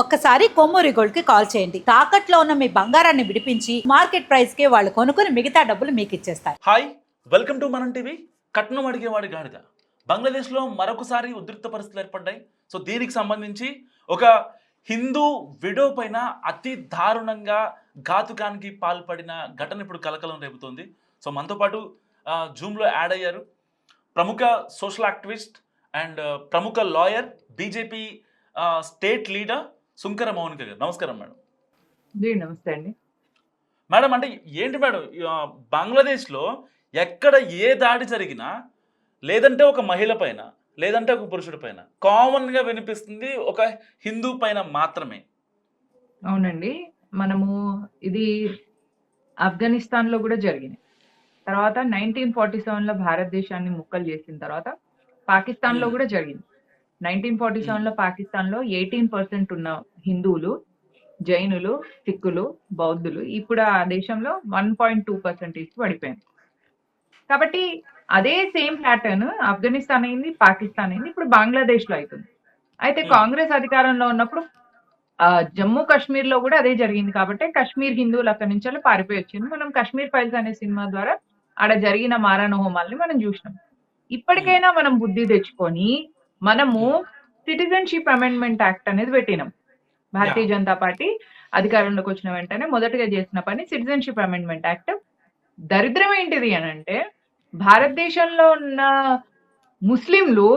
ఒక్కసారి కొమ్మూరి గోల్డ్కి కాల్ చేయండి. తాకట్లో ఉన్న మీ బంగారాన్ని విడిపించి మార్కెట్ ప్రైస్కి వాళ్ళు కొనుక్కుని మిగతా డబ్బులు మీకు ఇచ్చేస్తారు హాయ్ వెల్కమ్ టు మనం టీవీ. కట్నం అడిగేవాడి గాడిద. బంగ్లాదేశ్లో మరొకసారి ఉద్రిక్త పరిస్థితులు ఏర్పడ్డాయి. సో దీనికి సంబంధించి ఒక హిందూ విడో పైన అతి దారుణంగా ఘాతుకానికి పాల్పడిన ఘటన ఇప్పుడు కలకలం రేపుతోంది. సో మనతో పాటు జూమ్లో యాడ్ అయ్యారు. ప్రముఖ సోషల్ యాక్టివిస్ట్ అండ్ ప్రముఖ lawyer BJP state leader Sunkara Mounika garu. నమస్కారం మేడం. నమస్తే అండి. మేడం అంటే ఏంటి మేడం బంగ్లాదేశ్లో ఎక్కడ ఏ దాడి జరిగినా లేదంటే ఒక మహిళ పైన లేదంటే ఒక పురుషుడి పైన కామన్గా వినిపిస్తుంది ఒక హిందూ పైన మాత్రమే. అవునండి. మనము ఇది ఆఫ్ఘనిస్తాన్లో కూడా జరిగింది తర్వాత నైన్టీన్ ఫార్టీ సెవెన్లో భారతదేశాన్ని ముక్కలు చేసిన తర్వాత పాకిస్తాన్లో Hmm. కూడా జరిగింది. నైన్టీన్ ఫార్టీ సెవెన్లో పాకిస్తాన్లో ఎయిటీన్ పర్సెంట్ ఉన్న హిందువులు జైనులు సిక్కులు బౌద్ధులు ఇప్పుడు ఆ దేశంలో వన్ పాయింట్ టూ పర్సెంటేజ్ పడిపోయింది కాబట్టి అదే సేమ్ ప్యాటర్న్ ఆఫ్ఘనిస్తాన్ అయింది పాకిస్తాన్ అయింది ఇప్పుడు బంగ్లాదేశ్లో అవుతుంది అయితే Hmm. కాంగ్రెస్ అధికారంలో ఉన్నప్పుడు జమ్మూ కాశ్మీర్లో కూడా అదే జరిగింది కాబట్టి కాశ్మీర్ హిందువులు అక్కడి నుంచి పారిపోయి వచ్చింది మనం కాశ్మీర్ ఫైల్స్ అనే సినిమా ద్వారా ఆడ జరిగిన మారణ హోమాల్ని మనం చూసినాం. ఇప్పటికైనా మనం బుద్ధి తెచ్చుకొని మనము సిటిజన్షిప్ అమెండ్మెంట్ యాక్ట్ అనేది పెట్టినాం. భారతీయ జనతా పార్టీ అధికారంలోకి వచ్చిన వెంటనే మొదటగా చేసిన పని సిటిజన్షిప్ అమెండ్మెంట్ యాక్ట్ దరిద్రం ఏంటిది అని అంటే భారతదేశంలో ఉన్న ముస్లింలు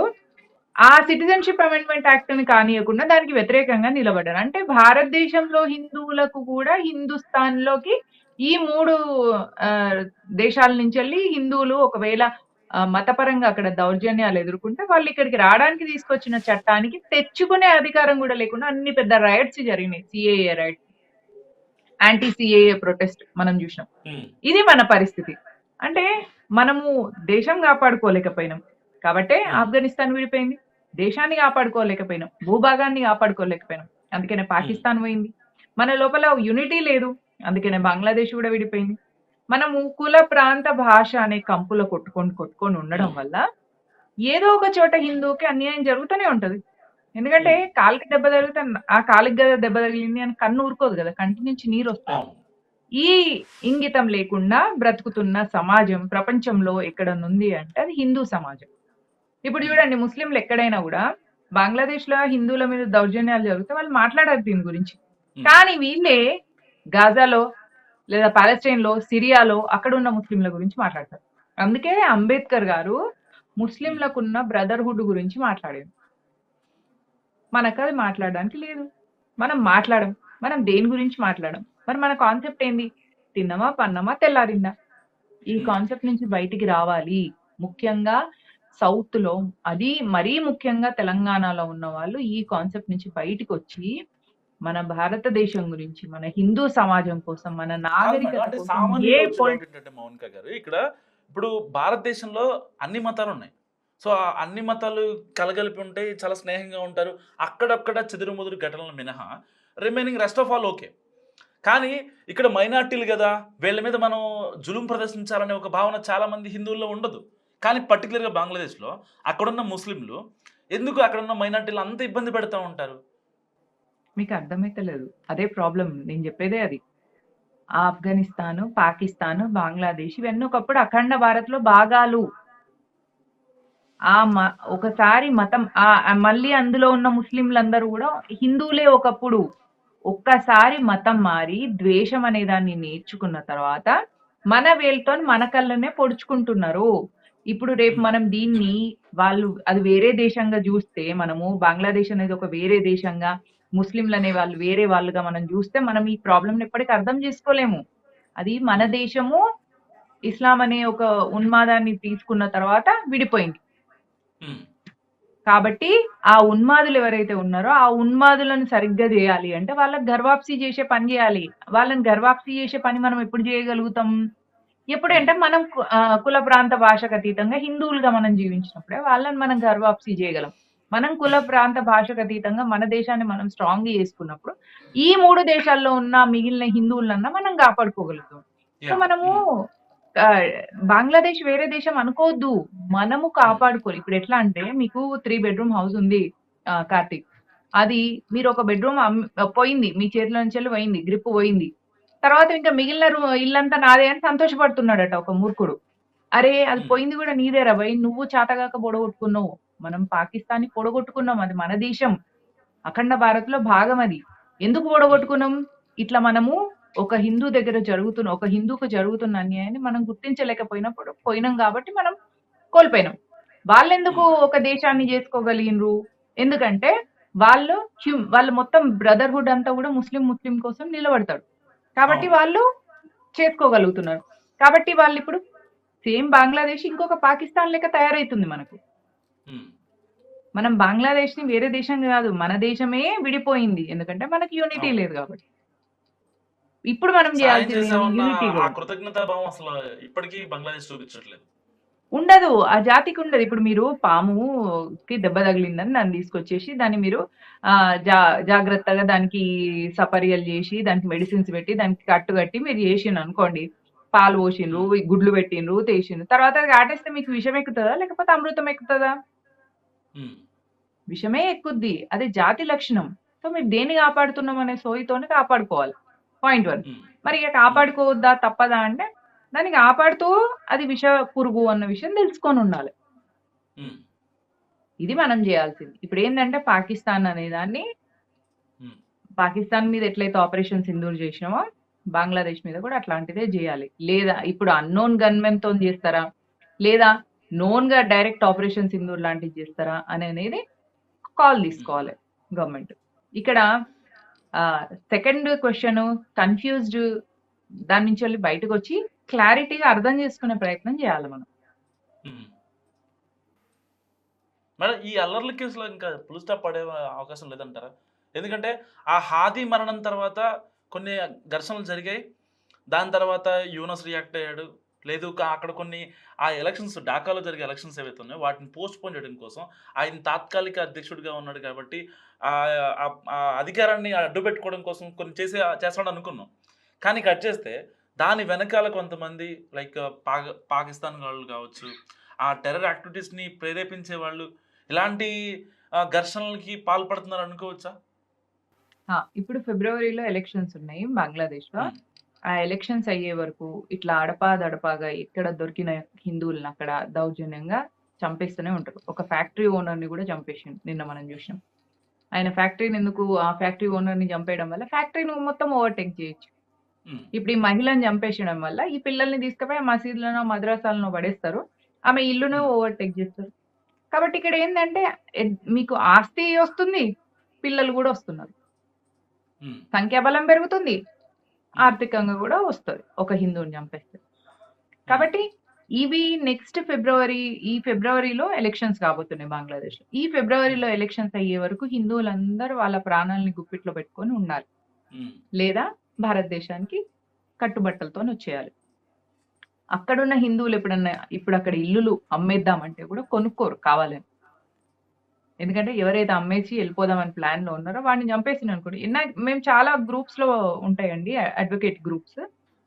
ఆ సిటిజన్షిప్ అమెండ్మెంట్ యాక్ట్ని కానియకుండా దానికి వ్యతిరేకంగా నిలబడ్డారు. అంటే భారతదేశంలో హిందువులకు కూడా హిందుస్థాన్లోకి ఈ మూడు దేశాల నుంచి వెళ్ళి హిందువులు ఒకవేళ మతపరంగా అక్కడ దౌర్జన్యాలు ఎదుర్కొంటే వాళ్ళు ఇక్కడికి రావడానికి తీసుకొచ్చిన చట్టానికి తెచ్చుకునే అధికారం కూడా లేకుండా అన్ని పెద్ద రైట్స్ జరిగినాయి. CAA riots anti CAA protest మనం చూసినాం. ఇది మన పరిస్థితి. అంటే మనము దేశం కాపాడుకోలేకపోయినాం. కాబట్టే. ఆఫ్ఘనిస్తాన్ విడిపోయింది. దేశాన్ని కాపాడుకోలేకపోయినాం. భూభాగాన్ని కాపాడుకోలేకపోయినాం. అందుకనే పాకిస్తాన్ పోయింది. మన లోపల యూనిటీ లేదు. అందుకనే బంగ్లాదేశ్ కూడా విడిపోయింది. మనము కుల ప్రాంత భాష అనే కంపులో కొట్టుకొని కొట్టుకొని ఉండడం. వల్ల ఏదో ఒక చోట హిందూకి అన్యాయం జరుగుతూనే ఉంటది. ఎందుకంటే కాలికి దెబ్బ తగిలితే ఆ కాలికి కదా దెబ్బ తగిలింది అని కన్ను ఊరుకోదు కదా కంటి నుంచి నీరు వస్తుంది. ఈ ఇంగితం లేకుండా బ్రతుకుతున్న సమాజం ప్రపంచంలో ఎక్కడనుంది అంటే అది హిందూ సమాజం. ఇప్పుడు చూడండి ముస్లింలు ఎక్కడైనా కూడా బంగ్లాదేశ్లో హిందువుల మీద దౌర్జన్యాలు జరిగితే వాళ్ళు మాట్లాడారు దీని గురించి. కానీ వీళ్ళే గాజాలో లేదా పాలెస్టైన్లో సిరియాలో అక్కడ ఉన్న ముస్లింల గురించి మాట్లాడతారు. అందుకే అంబేద్కర్ గారు ముస్లింలకు ఉన్న బ్రదర్హుడ్ గురించి మాట్లాడారు. మనకు అది మాట్లాడడానికి లేదు. మనం మాట్లాడం మనం దేని గురించి మాట్లాడం? మరి మన కాన్సెప్ట్ ఏంది? తిన్నమా పన్నమా తెల్లారిందా? ఈ కాన్సెప్ట్ నుంచి బయటికి రావాలి. ముఖ్యంగా సౌత్లో అది మరీ ముఖ్యంగా తెలంగాణలో ఉన్న వాళ్ళు ఈ కాన్సెప్ట్ నుంచి బయటికి వచ్చి మన భారతదేశం గురించి మన హిందూ సమాజం కోసం మన నాగరికత మౌనిక గారు ఇక్కడ ఇప్పుడు భారతదేశంలో అన్ని మతాలు ఉన్నాయి. సో అన్ని మతాలు కలగలిపి ఉంటాయి చాలా స్నేహంగా ఉంటారు. అక్కడక్కడ చెదురుముదురు ఘటనలు మినహా remaining rest of all okay కానీ ఇక్కడ మైనార్టీలు కదా వీళ్ళ మీద మనం జులుం ప్రదర్శించాలనే ఒక భావన చాలా మంది హిందువుల్లో ఉండదు. కానీ పర్టికులర్గా బంగ్లాదేశ్లో అక్కడున్న ముస్లింలు ఎందుకు అక్కడున్న మైనార్టీలు అంత ఇబ్బంది పెడతా ఉంటారు? మీకు అర్థమైతలేదు అదే ప్రాబ్లం నేను చెప్పేదే అది. ఆఫ్ఘనిస్తాను పాకిస్తాన్ బంగ్లాదేశ్ ఇవన్నీ ఒకప్పుడు అఖండ భారత్లో భాగాలు. ఆ మ ఒకసారి మతం ఆ ఆ మళ్ళీ అందులో ఉన్న ముస్లింలందరూ కూడా హిందువులే ఒకప్పుడు. ఒక్కసారి మతం మారి ద్వేషం అనే దాన్ని నేర్చుకున్న తర్వాత మన వేలుతో మన కళ్ళనే పొడుచుకుంటున్నారు. ఇప్పుడు రేపు మనం దీన్ని వాళ్ళు అది వేరే దేశంగా చూస్తే మనము బంగ్లాదేశ్ అనేది ఒక వేరే దేశంగా ముస్లింలు అనే వాళ్ళు వేరే వాళ్ళుగా మనం చూస్తే మనం ఈ ప్రాబ్లం ఎప్పటికీ అర్థం చేసుకోలేము. అది మన దేశము ఇస్లాం అనే ఒక ఉన్మాదాన్ని తీసుకున్న తర్వాత విడిపోయింది. కాబట్టి ఆ ఉన్మాదులు ఎవరైతే ఉన్నారో ఆ ఉన్మాదులను సరిగ్గా చేయాలి అంటే వాళ్ళకి గర్వాప్సి చేసే పని చేయాలి. వాళ్ళని గర్వాప్సి చేసే పని మనం ఎప్పుడు చేయగలుగుతాం? ఎప్పుడంటే మనం కుల ప్రాంత భాషకు అతీతంగా హిందువులుగా మనం జీవించినప్పుడే వాళ్ళని మనం గర్వాప్సి చేయగలం. మనం కుల ప్రాంత భాషకు అతీతంగా మన దేశాన్ని మనం స్ట్రాంగ్ చేసుకున్నప్పుడు ఈ మూడు దేశాల్లో ఉన్న మిగిలిన హిందువులన్నా మనం కాపాడుకోగలుగుతాం. సో మనము ఆ, బంగ్లాదేశ్ వేరే దేశం అనుకోవద్దు. మనము కాపాడుకోవాలి. ఇప్పుడు ఎట్లా అంటే మీకు త్రీ బెడ్రూమ్ హౌస్ ఉంది కార్తీక్. అది మీరు ఒక బెడ్రూమ్ పోయింది మీ చేతిలో నుంచి పోయింది గ్రిప్ పోయింది. తర్వాత ఇంకా మిగిలిన ఇల్లంతా నాదే అని సంతోషపడుతున్నాడట ఒక మూర్ఖుడు. అరే అది Hmm. పోయింది కూడా నీదేరా భయ్ నువ్వు చాతగాక పొడగొట్టుకున్నావు మనం పాకిస్తాన్ని పొడగొట్టుకున్నాం. అది మన దేశం. అఖండ భారత్లో భాగం అది. ఎందుకు పొడగొట్టుకున్నాం? ఇట్లా మనము ఒక హిందూ దగ్గర జరుగుతున్న ఒక హిందూకు జరుగుతున్న అన్యాయాన్ని మనం గుర్తించలేకపోయినప్పుడు పోయినాం కాబట్టి మనం కోల్పోయినాం. వాళ్ళెందుకు ఒక దేశాన్ని చేసుకోగలిగినరు? ఎందుకంటే వాళ్ళు వాళ్ళు మొత్తం బ్రదర్హుడ్ అంతా కూడా ముస్లిం ముస్లిం కోసం నిలబడతాడు. కాబట్టి. వాళ్ళు చేసుకోగలుగుతున్నారు. కాబట్టి వాళ్ళు ఇప్పుడు సేమ్ బంగ్లాదేశ్ ఇంకొక పాకిస్తాన్ లెక్క తయారైతుంది మనకు. మనం బంగ్లాదేశ్ని వేరే దేశం కాదు మన దేశమే విడిపోయింది. ఎందుకంటే మనకి యూనిటీ. లేదు కాబట్టి. ఇప్పుడు మనం చేయాల్సింది చేసామన్న యూనిటీ ఆ కృతజ్ఞతా భావం అసలు ఇప్పటికీ బంగ్లాదేశ్ చూపించట్లేదు. ఉండదు. ఆ జాతికి ఉండదు. ఇప్పుడు మీరు పాముకి దెబ్బ తగిలిందని దాన్ని తీసుకొచ్చేసి దాన్ని మీరు ఆ జా జాగ్రత్తగా దానికి సపర్యలు చేసి దానికి మెడిసిన్స్ పెట్టి దానికి కట్టు కట్టి మీరు చేసిండ్రు అనుకోండి. పాలు పోసిండ్రు ఈ గుడ్లు పెట్టిండ్రు తీసిండ్రు. తర్వాత అది ఆటేస్తే మీకు విషం ఎక్కుతుందా? లేకపోతే అమృతం ఎక్కుతుందా? విషమే ఎక్కుద్ది. అదే జాతి లక్షణం. సో మీరు దేన్ని కాపాడుతున్నాం అనే సోయితోనే కాపాడుకోవాలి. Point one. మరి ఇక కాపాడుకోవద్దా తప్పదా అంటే దాన్ని కాపాడుతూ అది విష పురుగు అన్న విషయం తెలుసుకొని ఉండాలి. ఇది మనం చేయాల్సింది. ఇప్పుడు ఏంటంటే పాకిస్తాన్ అనే దాన్ని పాకిస్తాన్ మీద ఎట్లయితే ఆపరేషన్ సింధూర్ చేసినామో బంగ్లాదేశ్ మీద కూడా అట్లాంటిదే చేయాలి. లేదా ఇప్పుడు అన్నోన్ గన్మెన్తో చేస్తారా? లేదా నోన్గా డైరెక్ట్ ఆపరేషన్ సింధూర్ లాంటివి చేస్తారా అని అనేది కాల్ తీసుకోవాలి గవర్నమెంట్ ఇక్కడ సెకండ్ క్వశ్చన్ కన్ఫ్యూజ్డ్ దాని నుంచి వెళ్ళి బయటకు వచ్చి క్లారిటీగా అర్థం చేసుకునే ప్రయత్నం చేయాలి మనం. మేడం ఈ అల్లర్ల కేసులో ఇంకా పుల్ స్టాప్ పడే అవకాశం లేదంటారా? ఎందుకంటే ఆ హాది మరణం తర్వాత కొన్ని ఘర్షణలు జరిగాయి. దాని తర్వాత యూనస్ రియాక్ట్ అయ్యాడు. లేదు అక్కడ కొన్ని ఆ ఎలక్షన్స్ ఢాకాలో జరిగే ఎలక్షన్స్ ఏవైతే ఉన్నాయో వాటిని పోస్ట్ పోన్ చేయడం కోసం ఆయన తాత్కాలిక అధ్యక్షుడిగా ఉన్నాడు కాబట్టి అధికారాన్ని అడ్డు పెట్టుకోవడం కోసం కొన్ని చేసే చేస్తాడు అనుకున్నాం. కానీ కట్ చేస్తే దాని వెనకాల కొంతమంది లైక్ పాక పాకిస్తాన్ వాళ్ళు కావచ్చు ఆ టెర్రర్ యాక్టివిటీస్ని ప్రేరేపించే వాళ్ళు ఇలాంటి ఘర్షణలకి పాల్పడుతున్నారు అనుకోవచ్చా? ఇప్పుడు ఫిబ్రవరిలో ఎలక్షన్స్ ఉన్నాయి బంగ్లాదేశ్లో Hmm. ఆ ఎలక్షన్స్ అయ్యే వరకు ఇట్లా అడపా దడపాగా ఎక్కడ దొరికిన హిందువులను అక్కడ దౌర్జన్యంగా చంపేస్తూనే ఉంటారు. ఒక ఫ్యాక్టరీ ఓనర్ని కూడా చంపేసిండు నిన్న మనం చూసినాం. ఆయన ఫ్యాక్టరీని ఎందుకు ఆ ఫ్యాక్టరీ ఓనర్ని చంపేయడం వల్ల ఫ్యాక్టరీని మొత్తం ఓవర్టేక్ చేయొచ్చు. ఇప్పుడు ఈ మహిళని చంపేసడం వల్ల ఈ పిల్లల్ని తీసుకుపోయి మసీదులను మద్రాసాలను పడేస్తారు. ఆమె ఇల్లును. ఓవర్టేక్ చేస్తారు. కాబట్టి ఇక్కడ ఏంటంటే మీకు ఆస్తి వస్తుంది పిల్లలు కూడా వస్తున్నారు. సంఖ్యాబలం పెరుగుతుంది. ఆర్థికంగా కూడా వస్తుంది. ఒక హిందువుని చంపేస్తే. కాబట్టి ఇవి నెక్స్ట్ ఫిబ్రవరి ఈ ఫిబ్రవరిలో ఎలక్షన్స్ కాబోతున్నాయి బంగ్లాదేశ్లో ఈ ఫిబ్రవరిలో ఎలక్షన్స్ అయ్యే వరకు హిందువులందరూ వాళ్ళ ప్రాణాలని గుప్పిట్లో పెట్టుకొని ఉండాలి. లేదా భారతదేశానికి కట్టుబట్టలతో వచ్చేయాలి. అక్కడున్న హిందువులు ఎప్పుడన్నా ఇప్పుడు అక్కడ ఇల్లులు అమ్మేద్దామంటే కూడా కొనుక్కోరు కావాలని. ఎందుకంటే ఎవరైతే అమ్మేసి వెళ్ళిపోదామని ప్లాన్లో ఉన్నారో వాడిని చంపేసిన అనుకోండి. ఇన్నా మేము చాలా గ్రూప్స్లో ఉంటాయండి advocate groups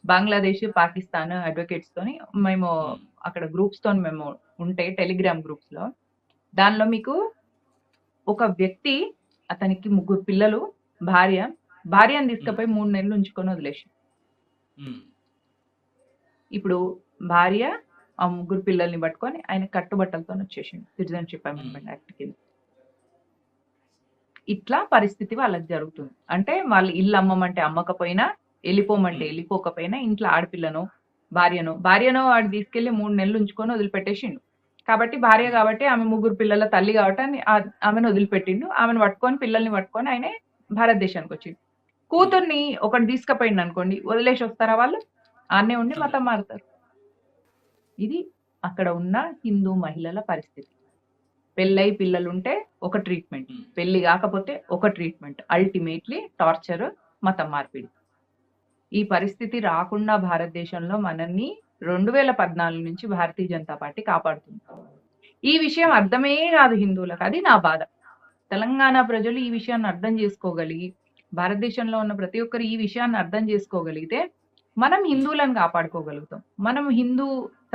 Bangladesh Pakistan advocates తోని మేము అక్కడ గ్రూప్స్తో మేము ఉంటాయి టెలిగ్రామ్ గ్రూప్స్లో. దానిలో మీకు ఒక వ్యక్తి అతనికి ముగ్గురు పిల్లలు భార్య. భార్యను తీసుకుపోయి మూడు నెలలు ఉంచుకొని వదిలేసి ఇప్పుడు భార్య ఆ ముగ్గురు పిల్లల్ని పట్టుకొని ఆయన కట్టుబట్టలతో వచ్చేసిండు. సిటిజన్షిప్ అమెండ్మెంట్ యాక్ట్ కింద. ఇట్లా పరిస్థితి వాళ్ళకి జరుగుతుంది. అంటే వాళ్ళు ఇల్లు అమ్మమంటే అమ్మకపోయినా వెళ్ళిపోమంటే వెళ్ళిపోకపోయినా ఇంట్లో ఆడపిల్లను భార్యను భార్యను వాడు తీసుకెళ్ళి మూడు నెలలు ఉంచుకొని వదిలిపెట్టేసిండు. కాబట్టి భార్య కాబట్టి ఆమె ముగ్గురు పిల్లల తల్లి కాబట్టి ఆమెను వదిలిపెట్టిండు. ఆమెను పట్టుకొని పిల్లల్ని పట్టుకొని ఆయన భారతదేశానికి వచ్చిండు. కూతుర్ని ఒకటి తీసుకుపోయిండు అనుకోండి వదిలేసి వస్తారా వాళ్ళు? ఆనే ఉండి మతం మారుతారు. ఇది అక్కడ ఉన్న హిందూ మహిళల పరిస్థితి. పెళ్ళై పిల్లలుంటే ఒక ట్రీట్మెంట్ పెళ్ళి కాకపోతే ఒక ట్రీట్మెంట్ అల్టిమేట్లీ టార్చర్ మతం మార్పిడి. ఈ పరిస్థితి రాకుండా భారతదేశంలో మనల్ని రెండు వేల పద్నాలుగు నుంచి భారతీయ జనతా పార్టీ కాపాడుతుంది. ఈ విషయం అర్థమే కాదు హిందువులకు. అది నా బాధ. తెలంగాణ ప్రజలు ఈ విషయాన్ని అర్థం చేసుకోగలిగి భారతదేశంలో ఉన్న ప్రతి ఒక్కరు ఈ విషయాన్ని అర్థం చేసుకోగలిగితే మనం హిందువులను కాపాడుకోగలుగుతాం. మనం హిందూ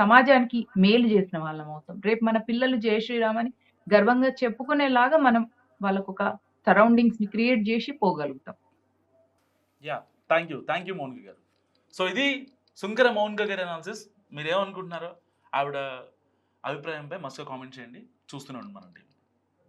సమాజానికి మేలు చేసిన వాళ్ళం అవుతాం. రేపు మన పిల్లలు జయ శ్రీరామ్ అని గర్వంగా చెప్పుకునేలాగా మనం వాళ్ళకు ఒక సరౌండింగ్స్ని క్రియేట్ చేసి పోగలుగుతాం. Yeah thank you thank you Mounika garu so ఇది సుంకర మౌనిక గారి అనాలిసిస్ మీరు ఏమనుకుంటున్నారో ఆవిడ అభిప్రాయంపై మస్తుగా కామెంట్ చేయండి. చూస్తున్నాం మన